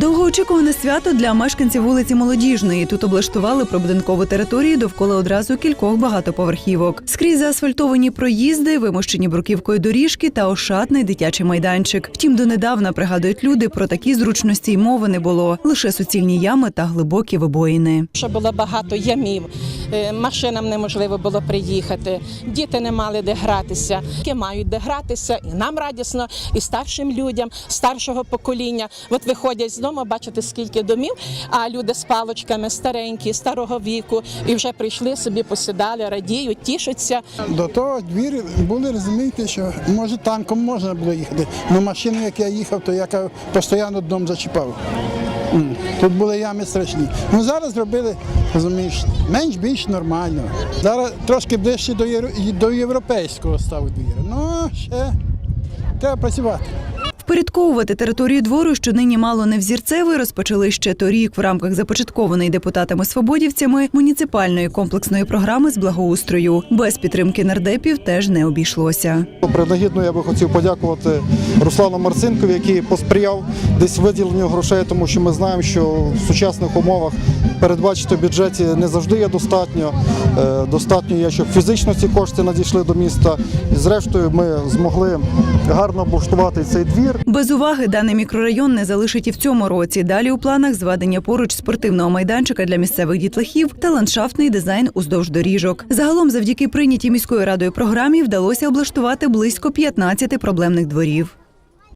Довгоочікуване свято для мешканців вулиці Молодіжної. Тут облаштували прибудинкову територію довкола одразу кількох багатоповерхівок. Скрізь заасфальтовані проїзди, вимощені бруківкою доріжки та ошатний дитячий майданчик. Втім, донедавна пригадують люди про такі зручності й мови не було. Лише суцільні ями та глибокі вибоїни. що було багато ямів, машинам неможливо було приїхати, діти не мали де гратися. Дітки мають де гратися, і нам радісно, і старшим людям, старшого покоління. От виходять з дому, бачите, скільки домів, а люди з палочками старенькі, старого віку, і вже прийшли собі, посідали, радіють, тішаться. До того двір були, розумієте, що може танком можна було їхати. але машину, як я їхав, то я постійно дом зачіпав. Тут були ями страшні. Ну зараз зробили, розумієш, менш-більш нормально. Зараз трошки ближче до, до європейського став двір. Ну, ще треба працювати. Впорядковувати територію двору, що нині мало не взірцевий, розпочали ще торік в рамках започаткованої депутатами-свободівцями муніципальної комплексної програми з благоустрою. Без підтримки нардепів теж не обійшлося. Принагідно я би хотів подякувати Руслану Марцинкові, який посприяв десь виділенню грошей, тому що ми знаємо, що в сучасних умовах передбачити в бюджеті не завжди є достатньо. Е, Достатньо є, щоб фізично ці кошти надійшли до міста. І зрештою ми змогли гарно облаштувати цей двір. Без уваги даний мікрорайон не залишить і в цьому році. Далі у планах зведення поруч спортивного майданчика для місцевих дітлахів та ландшафтний дизайн уздовж доріжок. Загалом, завдяки прийнятій міською радою програмі, вдалося облаштувати близько 15 проблемних дворів.